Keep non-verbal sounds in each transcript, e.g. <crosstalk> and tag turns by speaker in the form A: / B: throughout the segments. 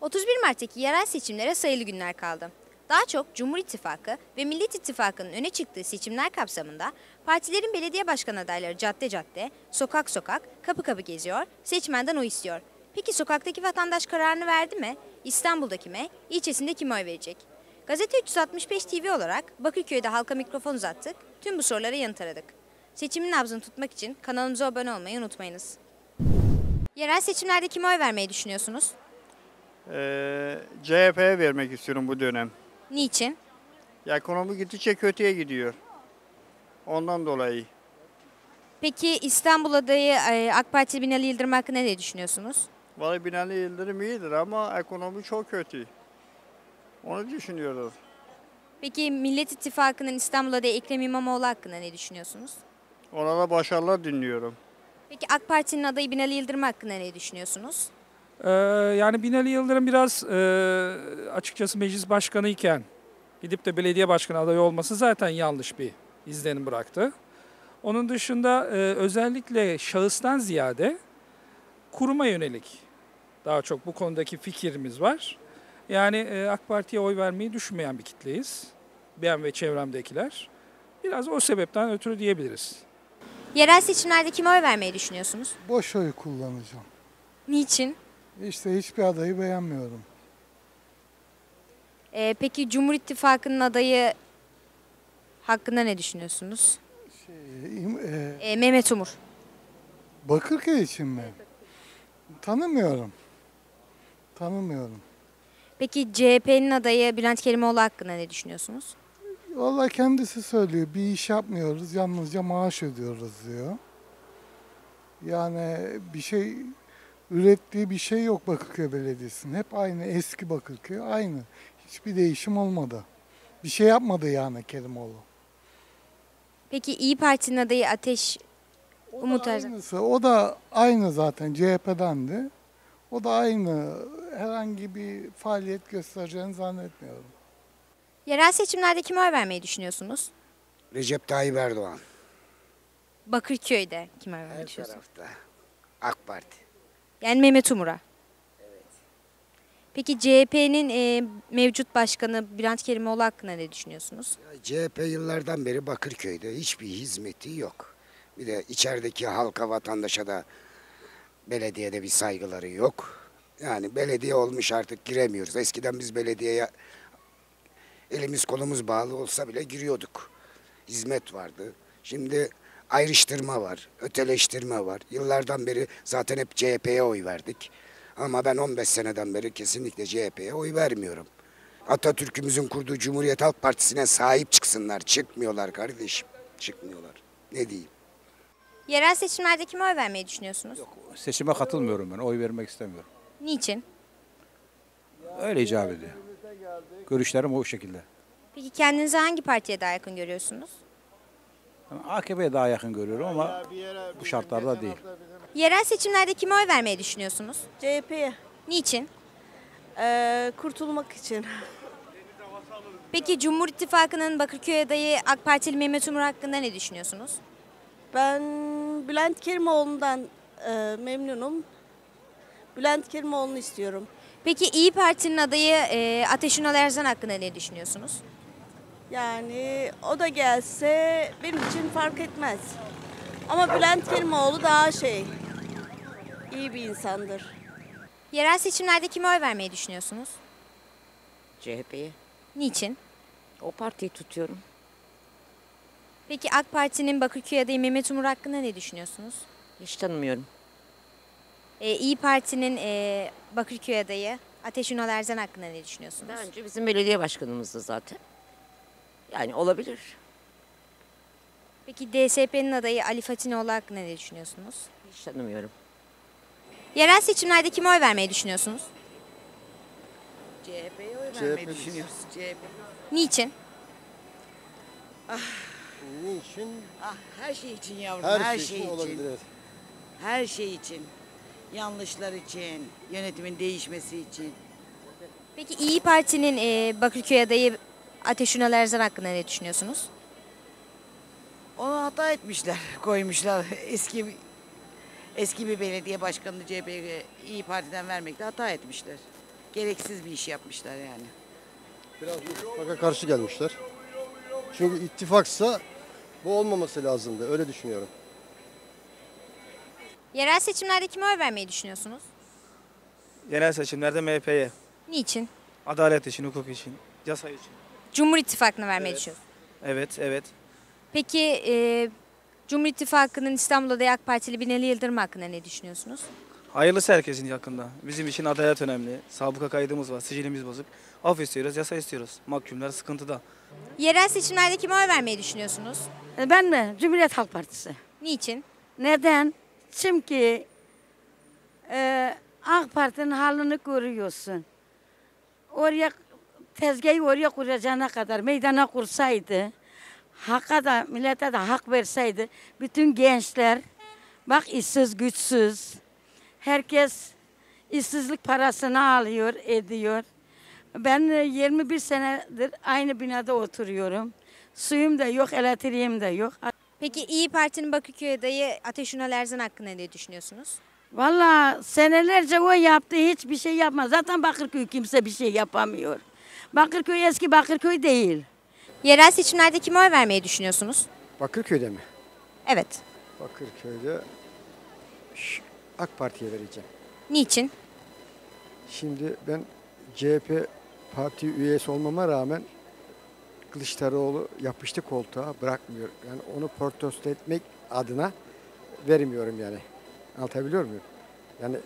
A: 31 Mart'taki yerel seçimlere sayılı günler kaldı. Daha çok Cumhur İttifakı ve Millet İttifakı'nın öne çıktığı seçimler kapsamında partilerin belediye başkan adayları cadde cadde, sokak sokak, kapı kapı geziyor, seçmenden oy istiyor. Peki sokaktaki vatandaş kararını verdi mi? İstanbul'da kime, ilçesinde kime oy verecek? Gazete 365 TV olarak Bakırköy'de halka mikrofon uzattık, tüm bu sorulara yanıt aradık. Seçimin nabzını tutmak için kanalımıza abone olmayı unutmayınız. Yerel seçimlerde kime oy vermeyi düşünüyorsunuz?
B: Ee, CHP'ye vermek istiyorum bu dönem.
A: Niçin?
B: Ya ekonomi gittikçe kötüye gidiyor. Ondan dolayı.
A: Peki İstanbul adayı e, AK Parti Binali Yıldırım hakkında ne düşünüyorsunuz?
B: Vallahi Binali Yıldırım iyidir ama ekonomi çok kötü. Onu düşünüyoruz.
A: Peki Millet İttifakı'nın İstanbul adayı Ekrem İmamoğlu hakkında ne düşünüyorsunuz?
B: Ona da başarılar dinliyorum.
A: Peki AK Parti'nin adayı Binali Yıldırım hakkında ne düşünüyorsunuz?
C: Ee, yani Binali Yıldırım biraz e, açıkçası meclis başkanı iken gidip de belediye başkanı adayı olması zaten yanlış bir izlenim bıraktı. Onun dışında e, özellikle şahıstan ziyade kuruma yönelik daha çok bu konudaki fikrimiz var. Yani e, AK Parti'ye oy vermeyi düşünmeyen bir kitleyiz. Ben ve çevremdekiler. Biraz o sebepten ötürü diyebiliriz.
A: Yerel seçimlerde kime oy vermeyi düşünüyorsunuz?
D: Boş oy kullanacağım.
A: Niçin?
D: İşte hiçbir adayı beğenmiyorum.
A: E, peki Cumhur İttifakı'nın adayı hakkında ne düşünüyorsunuz?
D: Şey, e,
A: E, Mehmet Umur.
D: Bakırköy için mi? Tanımıyorum. Tanımıyorum.
A: Peki CHP'nin adayı Bülent Kerimoğlu hakkında ne düşünüyorsunuz?
D: Vallahi kendisi söylüyor. Bir iş yapmıyoruz, yalnızca maaş ödüyoruz diyor. Yani bir şey ürettiği bir şey yok Bakırköy Belediyesi'nin. Hep aynı eski Bakırköy, aynı. Hiçbir değişim olmadı. Bir şey yapmadı yani Kerimoğlu.
A: Peki İyi Parti'nin adayı Ateş
D: O
A: Umut
D: da aynısı. O da aynı zaten CHP'dendi. O da aynı. Herhangi bir faaliyet göstereceğini zannetmiyorum.
A: Yerel seçimlerde kime oy vermeyi düşünüyorsunuz?
E: Recep Tayyip Erdoğan.
A: Bakırköy'de kime oy vermeyi
E: Her
A: düşünüyorsunuz?
E: tarafta. AK Parti.
A: Yani Mehmet Umur'a. Peki CHP'nin e, mevcut başkanı Bülent Kerimoğlu hakkında ne düşünüyorsunuz?
E: CHP yıllardan beri Bakırköy'de hiçbir hizmeti yok. Bir de içerideki halka, vatandaşa da belediyede bir saygıları yok. Yani belediye olmuş artık giremiyoruz. Eskiden biz belediyeye elimiz kolumuz bağlı olsa bile giriyorduk. Hizmet vardı. Şimdi ayrıştırma var, öteleştirme var. Yıllardan beri zaten hep CHP'ye oy verdik. Ama ben 15 seneden beri kesinlikle CHP'ye oy vermiyorum. Atatürk'ümüzün kurduğu Cumhuriyet Halk Partisi'ne sahip çıksınlar. Çıkmıyorlar kardeşim. Çıkmıyorlar. Ne diyeyim?
A: Yerel seçimlerde kime oy vermeyi düşünüyorsunuz?
F: Seçime katılmıyorum ben. Oy vermek istemiyorum.
A: Niçin?
F: Öyle icap ediyor. Görüşlerim o şekilde.
A: Peki kendinizi hangi partiye daha yakın görüyorsunuz?
F: Ben AKP'ye daha yakın görüyorum ama bu şartlarda değil.
A: Yerel seçimlerde kime oy vermeyi düşünüyorsunuz?
G: CHP'ye
A: Niçin?
G: Ee, kurtulmak için. <laughs>
A: Peki Cumhur İttifakı'nın Bakırköy adayı AK Partili Mehmet Umur hakkında ne düşünüyorsunuz?
G: Ben Bülent Kerimoğlu'ndan e, memnunum. Bülent Kerimoğlu'nu istiyorum.
A: Peki İyi Parti'nin adayı e, Ateş Ünal Erzan hakkında ne düşünüyorsunuz?
G: Yani o da gelse benim için fark etmez. Ama Bülent Kerimoğlu daha şey, iyi bir insandır.
A: Yerel seçimlerde kime oy vermeyi düşünüyorsunuz?
H: CHP'yi.
A: Niçin?
H: O partiyi tutuyorum.
A: Peki AK Parti'nin Bakırköy adayı Mehmet Umur hakkında ne düşünüyorsunuz?
H: Hiç tanımıyorum.
A: E, İyi Parti'nin e, Bakırköy adayı Ateş Ünal Erzan hakkında ne düşünüyorsunuz?
H: Daha önce bizim belediye başkanımızdı zaten. Yani olabilir.
A: Peki DSP'nin adayı Ali Fatinoğlu hakkında ne düşünüyorsunuz?
H: Hiç tanımıyorum.
A: Yerel seçimlerde kime oy vermeyi düşünüyorsunuz?
H: CHP'ye oy vermeyi düşünüyoruz. CHP.
A: Niçin?
I: Niçin?
H: Ah, her şey için yavrum.
I: Her,
H: Her,
I: şey,
H: şey,
I: için
H: için.
I: olabilir. evet.
H: Her şey için. Yanlışlar için, yönetimin değişmesi için.
A: Peki İyi Parti'nin e, Bakırköy adayı Ateş Ünal Erzan hakkında ne düşünüyorsunuz?
H: Onu hata etmişler, koymuşlar. <laughs> Eski eski bir belediye başkanını CHP'ye İyi Parti'den vermekte hata etmişler. Gereksiz bir iş yapmışlar yani.
I: Biraz ittifaka karşı gelmişler. Çünkü ittifaksa bu olmaması lazımdı. Öyle düşünüyorum.
A: Yerel seçimlerde kime oy vermeyi düşünüyorsunuz?
J: Genel seçimlerde MHP'ye.
A: Niçin?
J: Adalet için, hukuk için, yasa için.
A: Cumhur İttifakı'na vermeyi
J: Evet.
A: düşünüyorsunuz.
J: Evet, evet.
A: Peki e, Cumhur İttifakı'nın İstanbul Adayı AK Partili Binali Yıldırım hakkında ne düşünüyorsunuz?
J: Hayırlısı herkesin yakında. Bizim için adalet önemli. Sabıka kaydımız var, sicilimiz bozuk. Af istiyoruz, yasa istiyoruz. Mahkumlar sıkıntıda.
A: Yerel seçimlerde kime oy vermeyi düşünüyorsunuz?
K: Ben mi? Cumhuriyet Halk Partisi.
A: Niçin?
K: Neden? Çünkü e, AK Parti'nin halini görüyorsun. Oraya tezgahı oraya kuracağına kadar meydana kursaydı, hakka da millete de hak verseydi, bütün gençler bak işsiz güçsüz, herkes işsizlik parasını alıyor, ediyor. Ben e, 21 senedir aynı binada oturuyorum. Suyum da yok, elektriğim de yok.
A: Peki İyi Parti'nin Bakırköy adayı Ateş Ünal Erzan hakkında ne düşünüyorsunuz?
K: Valla senelerce o yaptı hiçbir şey yapmaz. Zaten Bakırköy kimse bir şey yapamıyor. Bakırköy eski Bakırköy değil.
A: Yerel seçimlerde kime oy vermeyi düşünüyorsunuz?
I: Bakırköy'de mi?
A: Evet.
I: Bakırköy'de Şş, AK Parti'ye vereceğim.
A: Niçin?
I: Şimdi ben CHP parti üyesi olmama rağmen Kılıçdaroğlu yapıştı koltuğa bırakmıyor. Yani onu protesto etmek adına vermiyorum yani. Anlatabiliyor muyum? Yani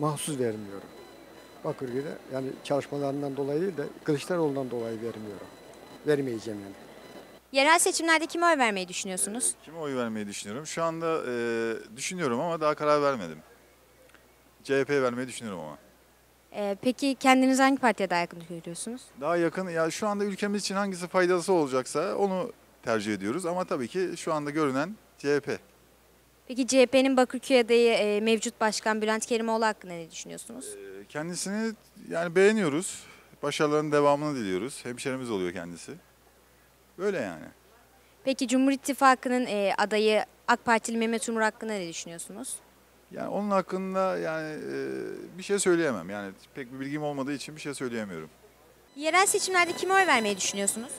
I: mahsus vermiyorum. Bakırköy'de yani çalışmalarından dolayı değil de Kılıçdaroğlu'ndan dolayı vermiyorum. Vermeyeceğim yani.
A: Yerel seçimlerde kime oy vermeyi düşünüyorsunuz?
L: Kime oy vermeyi düşünüyorum? Şu anda e, düşünüyorum ama daha karar vermedim. CHP vermeyi düşünüyorum ama.
A: Ee, peki kendiniz hangi partiye daha yakın görüyorsunuz?
L: Daha yakın, ya şu anda ülkemiz için hangisi faydası olacaksa onu tercih ediyoruz. Ama tabii ki şu anda görünen CHP.
A: Peki CHP'nin Bakırköy adayı e, mevcut başkan Bülent Kerimoğlu hakkında ne düşünüyorsunuz?
L: E, Kendisini yani beğeniyoruz. Başarılarının devamını diliyoruz. Hemşerimiz oluyor kendisi. Böyle yani.
A: Peki Cumhur İttifakı'nın e, adayı AK Partili Mehmet Umur hakkında ne düşünüyorsunuz?
L: Yani onun hakkında yani e, bir şey söyleyemem. Yani pek bir bilgim olmadığı için bir şey söyleyemiyorum.
A: Yerel seçimlerde kime oy vermeyi düşünüyorsunuz?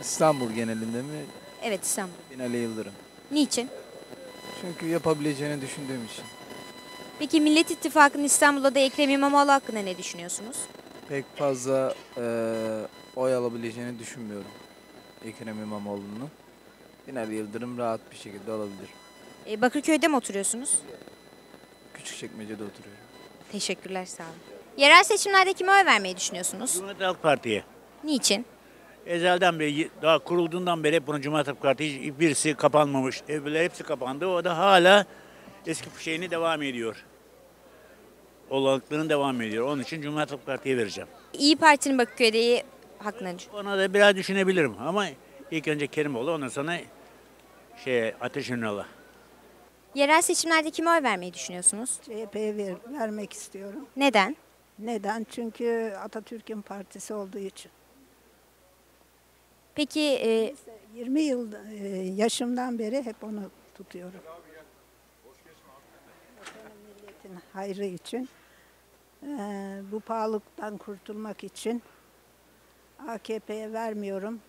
J: İstanbul genelinde mi?
A: Evet İstanbul.
J: Binali Yıldırım.
A: Niçin?
J: Çünkü yapabileceğini düşündüğüm için.
A: Peki Millet İttifakı'nın İstanbul adayı Ekrem İmamoğlu hakkında ne düşünüyorsunuz?
J: Pek fazla oy alabileceğini düşünmüyorum. Ekrem İmamoğlu'nun. Binali Yıldırım rahat bir şekilde alabilir.
A: E, Bakırköy'de mi oturuyorsunuz?
J: Küçükçekmece'de oturuyorum.
A: Teşekkürler sağ olun. Yerel seçimlerde kime oy vermeyi düşünüyorsunuz?
M: Cumhuriyet Halk Parti'ye.
A: Niçin?
M: Ezelden beri, daha kurulduğundan beri hep bunu Cumhuriyet Halk Parti hiç- birisi kapanmamış. Öbürleri hepsi kapandı. O da hala eski şeyini devam ediyor. Olanlıklarını devam ediyor. Onun için Cumhuriyet Halk Parti'ye vereceğim.
A: İyi Parti'nin Bakırköy adayı hakkında ne düşünüyorsunuz?
M: Ona da biraz düşünebilirim ama ilk önce Kerimoğlu ondan sonra şey Ateş Ünal'a.
A: Yerel seçimlerde kime oy vermeyi düşünüyorsunuz?
N: CHP'ye ver, vermek istiyorum.
A: Neden?
N: Neden? Çünkü Atatürk'ün partisi olduğu için.
A: Peki e,
N: 20 yıl e, yaşımdan beri hep onu tutuyorum. Milletin hayrı için, e, bu pahalılıktan kurtulmak için AKP'ye vermiyorum.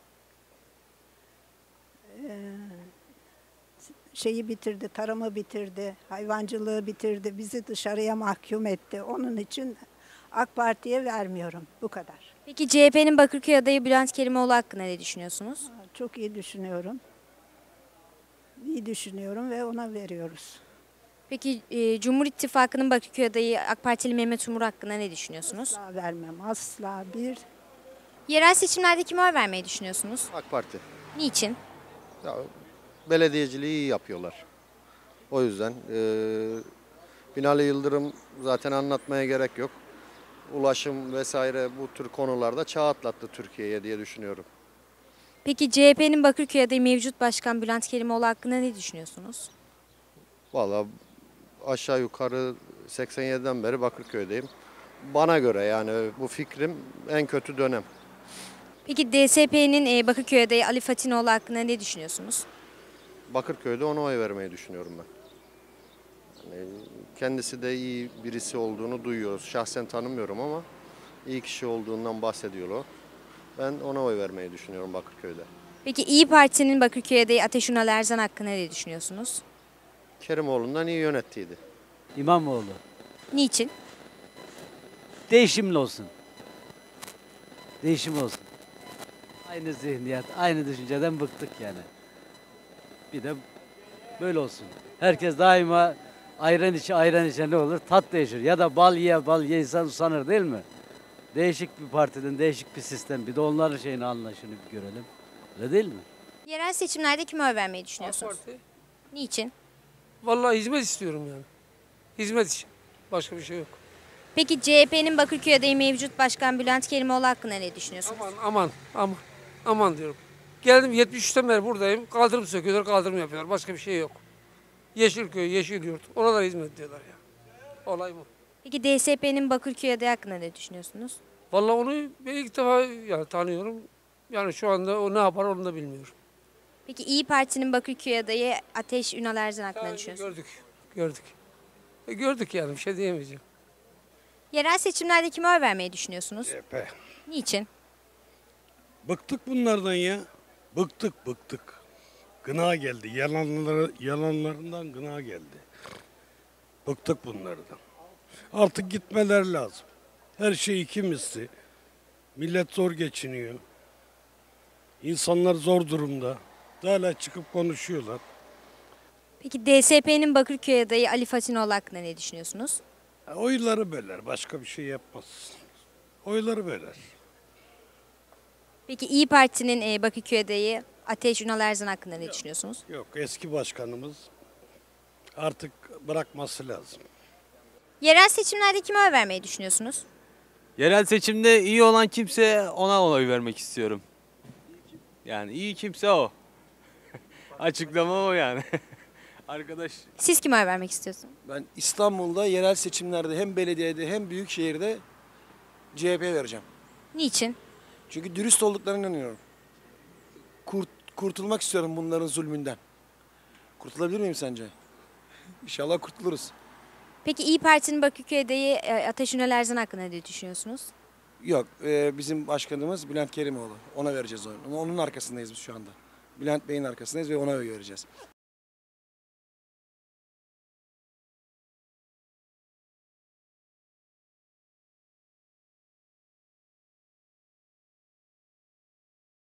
N: E, şeyi bitirdi, tarımı bitirdi, hayvancılığı bitirdi, bizi dışarıya mahkum etti. Onun için AK Parti'ye vermiyorum. Bu kadar.
A: Peki CHP'nin Bakırköy adayı Bülent Kerimoğlu hakkında ne düşünüyorsunuz?
N: Çok iyi düşünüyorum. İyi düşünüyorum ve ona veriyoruz.
A: Peki e, Cumhur İttifakı'nın Bakırköy adayı AK Partili Mehmet Umur hakkında ne düşünüyorsunuz?
N: Asla vermem. Asla bir.
A: Yerel seçimlerde kime oy vermeyi düşünüyorsunuz?
I: AK Parti.
A: Niçin?
I: Ya, belediyeciliği iyi yapıyorlar. O yüzden e, Binali Yıldırım zaten anlatmaya gerek yok. Ulaşım vesaire bu tür konularda çağ atlattı Türkiye'ye diye düşünüyorum.
A: Peki CHP'nin Bakırköy adayı mevcut başkan Bülent Kerimoğlu hakkında ne düşünüyorsunuz?
I: Valla aşağı yukarı 87'den beri Bakırköy'deyim. Bana göre yani bu fikrim en kötü dönem.
A: Peki DSP'nin e, Bakırköy adayı Ali Fatinoğlu hakkında ne düşünüyorsunuz?
I: Bakırköy'de ona oy vermeyi düşünüyorum ben. Yani kendisi de iyi birisi olduğunu duyuyoruz. Şahsen tanımıyorum ama
O: iyi kişi olduğundan bahsediyorlar. Ben ona oy vermeyi düşünüyorum Bakırköy'de.
A: Peki İyi Parti'nin Bakırköy adayı Ateş Ünal Erzan hakkında ne düşünüyorsunuz?
O: Kerimoğlu'ndan iyi yönettiydi.
P: İmamoğlu.
A: Niçin?
P: Değişimli olsun. Değişim olsun. Aynı zihniyet, aynı düşünceden bıktık yani. Bir de böyle olsun. Herkes daima ayran içi ayran içe ne olur? Tat değişir. Ya da bal ye bal ye insan usanır değil mi? Değişik bir partiden, değişik bir sistem. Bir de onların şeyini anlayışını bir görelim. Öyle değil mi?
A: Yerel seçimlerde kime oy vermeyi düşünüyorsunuz?
Q: Parti.
A: Niçin?
Q: Vallahi hizmet istiyorum yani. Hizmet için. Başka bir şey yok.
A: Peki CHP'nin Bakırköy adayı mevcut başkan Bülent Kerimoğlu hakkında ne düşünüyorsunuz?
Q: Aman aman aman aman diyorum. Geldim 73'ten beri buradayım. Kaldırım söküyorlar, kaldırım yapıyorlar. Başka bir şey yok. Yeşilköy, Yeşilyurt. Oralara hizmet diyorlar ya. Olay bu.
A: Peki DSP'nin Bakırköy adayı hakkında ne düşünüyorsunuz?
Q: Vallahi onu ben ilk defa yani tanıyorum. Yani şu anda o ne yapar onu da bilmiyorum.
A: Peki İyi Parti'nin Bakırköy adayı Ateş Ünal Erzan hakkında ne düşünüyorsunuz?
Q: Gördük, gördük. E, gördük yani bir şey diyemeyeceğim.
A: Yerel seçimlerde kime oy vermeyi düşünüyorsunuz?
R: CHP.
A: Niçin?
R: Bıktık bunlardan ya. Bıktık bıktık. Gına geldi. Yalanları, yalanlarından gına geldi. Bıktık bunlardan. Artık gitmeler lazım. Her şey iki misli. Millet zor geçiniyor. İnsanlar zor durumda. Hala çıkıp konuşuyorlar.
A: Peki DSP'nin Bakırköy adayı Ali Fatinoğlu hakkında ne düşünüyorsunuz?
R: Ha, Oyları böler. Başka bir şey yapmaz. Oyları böler.
A: Peki İyi Parti'nin e, Bakırköy adayı Ateş Ünal Erzan hakkında ne düşünüyorsunuz?
R: Yok eski başkanımız artık bırakması lazım.
A: Yerel seçimlerde kime oy vermeyi düşünüyorsunuz?
S: Yerel seçimde iyi olan kimse ona oy vermek istiyorum. Yani iyi kimse o. <laughs> Açıklama o yani. <laughs> Arkadaş
A: Siz kime oy vermek istiyorsunuz?
T: Ben İstanbul'da yerel seçimlerde hem belediyede hem büyükşehirde CHP vereceğim.
A: Niçin?
T: Çünkü dürüst olduklarına inanıyorum. Kurt, kurtulmak istiyorum bunların zulmünden. Kurtulabilir miyim sence? İnşallah kurtuluruz.
A: Peki İyi Parti'nin Bakırköy adayı e, Ateş Ünal Erzan hakkında ne düşünüyorsunuz?
T: Yok, e, bizim başkanımız Bülent Kerimoğlu. Ona vereceğiz oyunu. Onun arkasındayız biz şu anda. Bülent Bey'in arkasındayız ve ona oy vereceğiz.